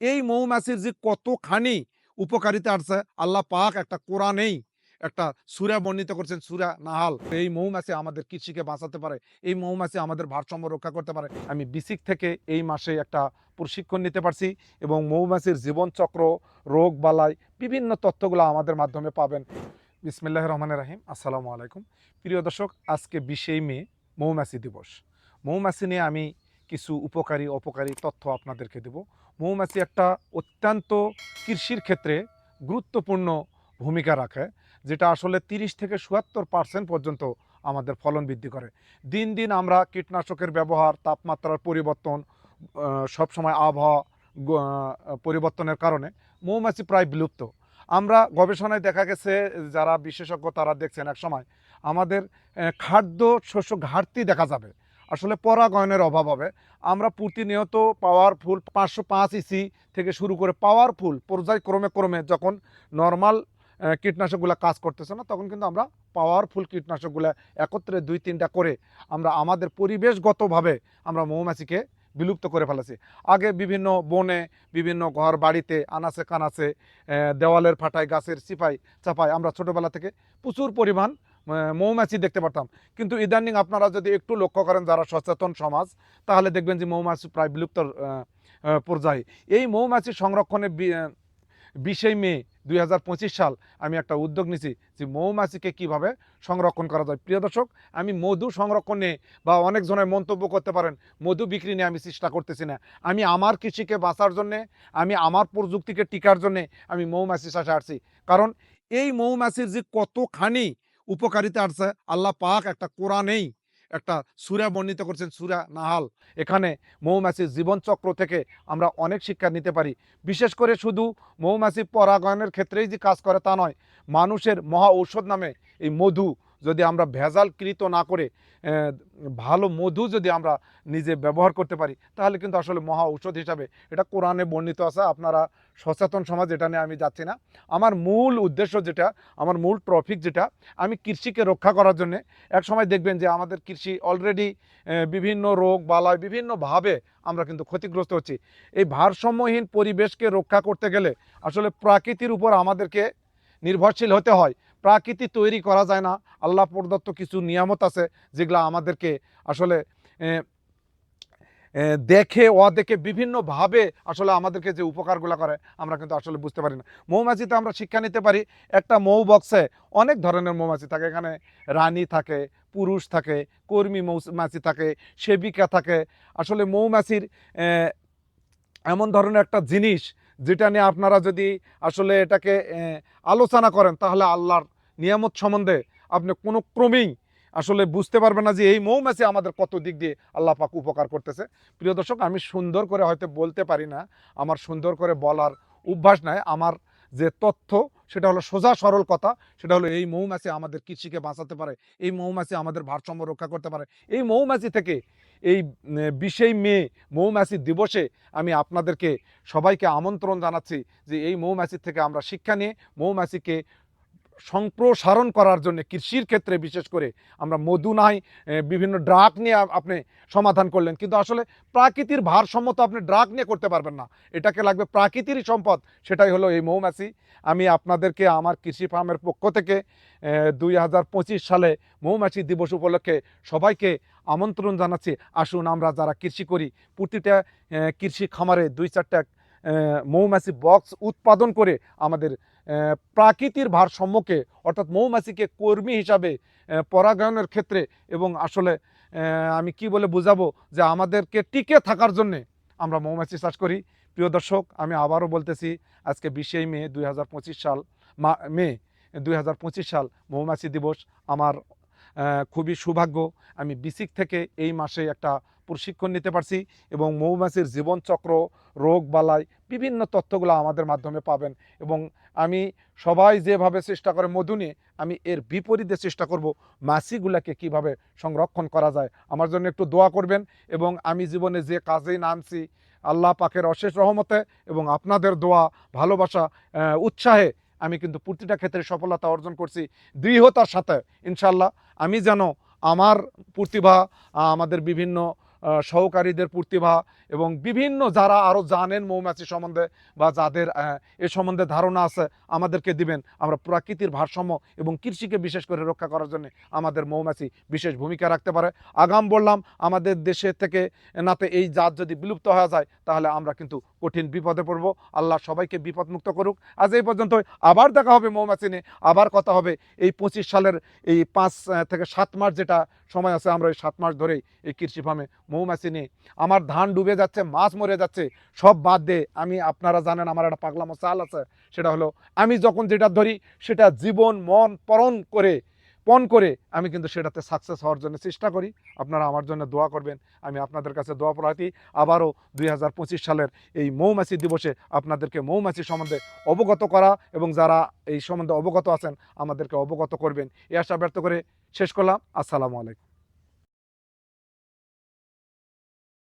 এই মৌমাছির যে কতখানি উপকারিতা আছে আল্লাহ পাক একটা কোরআনেই একটা সুরা বর্ণিত করছেন, সুরা নাহাল। এই মৌমাছি আমাদের কৃষিকে বাঁচাতে পারে, এই মৌমাছি আমাদের ভারসাম্য রক্ষা করতে পারে। আমি বিসিক থেকে এই মাসে একটা প্রশিক্ষণ নিতে পারছি এবং মৌমাছির জীবনচক্র, রোগ বালাই, বিভিন্ন তথ্যগুলো আমাদের মাধ্যমে পাবেন। বিসমিল্লাহ রহমান রাহিম। আসসালামু আলাইকুম। প্রিয় দর্শক, আজকে বিশেই মে মৌমাছি দিবস। মৌমাছি নিয়ে আমি কিছু উপকারী, অপকারী তথ্য আপনাদেরকে দেব। মৌমাছি একটা অত্যন্ত কৃষির ক্ষেত্রে গুরুত্বপূর্ণ ভূমিকা রাখে, যেটা আসলে তিরিশ থেকে চুয়াত্তর পার্সেন্ট পর্যন্ত আমাদের ফলন বৃদ্ধি করে। দিন দিন আমরা কীটনাশকের ব্যবহার, তাপমাত্রার পরিবর্তন সবসময় আবহাওয়া পরিবর্তনের কারণে মৌমাছি প্রায় বিলুপ্ত। আমরা গবেষণায় দেখা গেছে, যারা বিশেষজ্ঞ তারা দেখছেন এক সময় আমাদের খাদ্য শস্য ঘাটতি দেখা যাবে। আসলে পরাগয়নের অভাব হবে। আমরা প্রতিনিয়ত পাওয়ারফুল পাঁচশো পাঁচ ইসি থেকে শুরু করে পাওয়ারফুল পর্যায়ক্রমে ক্রমে যখন নর্মাল কীটনাশকগুলো কাজ করতেছে না, তখন কিন্তু আমরা পাওয়ারফুল কীটনাশকগুলো একত্রে দুই তিনটা করে আমরা আমাদের পরিবেশগতভাবে আমরা মৌমাছিকে বিলুপ্ত করে ফেলেছি। আগে বিভিন্ন বনে, বিভিন্ন ঘর বাড়িতে আনাচে কানাচে দেওয়ালের ফাটায়, গাছের চিপাই চাপাই আমরা ছোটোবেলা থেকে প্রচুর পরিমাণ মৌমাছি দেখতে পারতাম। কিন্তু ইদানিং আপনারা যদি একটু লক্ষ্য করেন যারা সচেতন সমাজ, তাহলে দেখবেন যে মৌমাছি প্রায় বিলুপ্ত পর্যায়ে। এই মৌমাছি সংরক্ষণে বিশে মে দুই হাজার পঁচিশ সাল আমি একটা উদ্যোগ নিছি যে মৌমাছিকে কীভাবে সংরক্ষণ করা যায়। প্রিয় দর্শক, আমি মধু সংরক্ষণে বা অনেকজনের মন্তব্য করতে পারেন, মধু বিক্রি নিয়ে আমি চেষ্টা করতেছি না। আমি আমার কৃষিকে বাঁচার জন্যে, আমি আমার প্রযুক্তিকে টিকার জন্যে আমি মৌমাছি চাষে আসছি। কারণ এই মৌমাছির যে কতখানি উপকারিতা আছে। আল্লাহ পাক একটা কোরআনেই একটা সুরা বর্ণিত করছেন, সুরা নাহাল। এখানে মৌমাছির জীবনচক্র থেকে আমরা অনেক শিক্ষা নিতে পারি। বিশেষ করে শুধু মৌমাছি পরাগায়নের ক্ষেত্রেই যে কাজ করে তা নয়, মানুষের মহা ঔষধ নামে এই মধু যদি আমরা ভেজালকৃত না করে ভালো মধু যদি আমরা নিজে ব্যবহার করতে পারি, তাহলে কিন্তু আসলে মহা ঔষধ হিসাবে এটা কোরআনে বর্ণিত আছে, আপনারা সচেতন সমাজ এটা নিয়ে আমি যাচ্ছি না। আমার মূল উদ্দেশ্য যেটা, আমার মূল ট্রফিক যেটা, আমি কৃষিকে রক্ষা করার জন্য এক সময় দেখবেন যে আমাদের কৃষি অলরেডি বিভিন্ন রোগ বালায় বিভিন্নভাবে আমরা কিন্তু ক্ষতিগ্রস্ত হচ্ছি। এই ভারসাম্যহীন পরিবেশকে রক্ষা করতে গেলে আসলে প্রকৃতির উপর আমাদেরকে নির্ভরশীল হতে হয়। প্রাকৃতি তৈরি করা যায় না। আল্লাহ প্রদত্ত কিছু নিয়ামত আছে যেগুলো আমাদেরকে আসলে আহ, আহ, দেখে বিভিন্নভাবে আসলে আমাদেরকে যে উপকারগুলো করে আমরা কিন্তু আসলে বুঝতে পারি না। মৌমাছিতে আমরা শিক্ষা নিতে পারি একটা মৌ বক্সে অনেক ধরনের মৌমাছি থাকে। এখানে রানী থাকে পুরুষ থাকে কর্মী মৌমাছি থাকে সেবিকা থাকে। আসলে মৌমাছির এমন ধরনের একটা জিনিস যেটা নিয়ে আপনারা যদি আসলে এটাকে আলোচনা করেন, তাহলে আল্লাহর নিয়ামত সম্বন্ধে আপনি কোনো ক্রমেই আসলে বুঝতে পারবেন না যে এই মৌমাছি আমাদের কত দিক দিয়ে আল্লাহ পাক উপকার করতেছে। প্রিয় দর্শক, আমি সুন্দর করে হয়তো বলতে পারি না, আমার সুন্দর করে বলার অভ্যাস নাই, আমার যে তথ্য, সেটা হলো সোজা সরল কথা, সেটা হলো এই মৌমাছি আমাদের কৃষিকে বাঁচাতে পারে, এই মৌমাছি আমাদের ভারসাম্য রক্ষা করতে পারে। এই মৌমাছি থেকে এই বিশেই মে মৌমাছি দিবসে আমি আপনাদেরকে সবাইকে আমন্ত্রণ জানাচ্ছি যে এই মৌমাছির থেকে আমরা শিক্ষা নিয়ে মৌমাছিকে সম্প্রসারণ করার জন্য কৃষির ক্ষেত্রে বিশেষ করে আমরা মধু নাই বিভিন্ন ড্রাগ নিয়ে আপনি সমাধান করলেন। কিন্তু আসলে প্রাকৃতির ভারসাম্য তো আপনি ড্রাগ নিয়ে করতে পারবেন না। এটাকে লাগবে প্রাকৃতিরই সম্পদ। সেটাই হলো এই মৌমাছি। আমি আপনাদেরকে আমার কৃষি ফার্মের পক্ষ থেকে দুই হাজার পঁচিশ সালে মৌমাছি দিবস উপলক্ষে সবাইকে আমন্ত্রণ জানাচ্ছি। আসুন আমরা যারা কৃষি করি, প্রতিটা কৃষি খামারে দুই চারটা মৌমাছি বক্স উৎপাদন করে আমাদের প্রাকৃতির ভারসাম্যকে, অর্থাৎ মৌমাছিকে কর্মী হিসাবে পরাগায়নের ক্ষেত্রে এবং আসলে আমি কি বলে বুঝাবো যে আমাদেরকে টিকে থাকার জন্যে আমরা মৌমাছি চাষ করি। প্রিয় দর্শক, আমি আবারও বলতেছি, আজকে বিশেই মে দুই হাজার পঁচিশ সাল মা দুই হাজার পঁচিশ সাল মৌমাছি দিবস আমার খুবই সৌভাগ্য। আমি বিসিক থেকে এই মাসে একটা প্রশিক্ষণ নিতে পারছি এবং মৌমাছির জীবনচক্র, রোগ বালাই, বিভিন্ন তথ্যগুলো আমাদের মাধ্যমে পাবেন এবং আমি সবাই যেভাবে চেষ্টা করে মধু নিয়ে আমি এর বিপরীতে চেষ্টা করব মাছিগুলাকে কীভাবে সংরক্ষণ করা যায়। আমার জন্য একটু দোয়া করবেন এবং আমি জীবনে যে কাজেই নামছি, আল্লাহ পাকের অশেষ রহমতে এবং আপনাদের দোয়া, ভালোবাসা উৎসাহে আমি কিন্তু প্রতিটা ক্ষেত্রে সফলতা অর্জন করছি দৃঢ়তার সাথে। ইনশাল্লাহ আমি যেন আমার প্রতিভা আমাদের বিভিন্ন সহকারীদের প্রতিভা এবং বিভিন্ন যারা আরও জানেন মৌমাছি সম্বন্ধে বা যাদের এ সম্বন্ধে ধারণা আছে, আমাদেরকে দিবেন। আমরা প্রাকৃতির ভারসাম্য এবং কৃষিকে বিশেষ করে রক্ষা করার জন্য আমাদের মৌমাছি বিশেষ ভূমিকা রাখতে পারে। আগাম বললাম, আমাদের দেশে থেকে নাতে এই জাত যদি বিলুপ্ত হয়ে যায়, তাহলে আমরা কিন্তু কঠিন বিপদে পড়ব। আল্লাহ সবাইকে বিপদমুক্ত করুক। আজ এই পর্যন্ত আবার দেখা হবে মৌমাছি নিয়ে। আবার কথা হবে এই পঁচিশ সালের এই পাঁচ থেকে সাত মাস যেটা সময় আছে, আমরা এই সাত মাস ধরে এই কৃষি ফার্মে মৌমাছি নিয়ে আমার ধান ডুবে যাচ্ছে, মাছ মরে যাচ্ছে, সব বাদ দিয়ে আমি, আপনারা জানেন, আমার একটা পাগলামো চাল আছে, সেটা হলো, আমি যখন যেটা ধরি, সেটা জীবন, মন পরণ করে পণ করে আমি কিন্তু সেটাতে সাকসেস হওয়ার জন্য চেষ্টা করি। আপনারা আমার জন্য দোয়া করবেন। আমি আপনাদের কাছে দোয়া প্রার্থী। আবারও দুই হাজার পঁচিশ সালের এই মৌমাছি দিবসে আপনাদেরকে মৌমাছি সম্বন্ধে অবগত করা এবং যারা এই সম্বন্ধে অবগত আছেন, আমাদেরকে অবগত করবেন। এ আশা ব্যর্থ করে শেষ করলাম। আসসালামু আলাইকুম।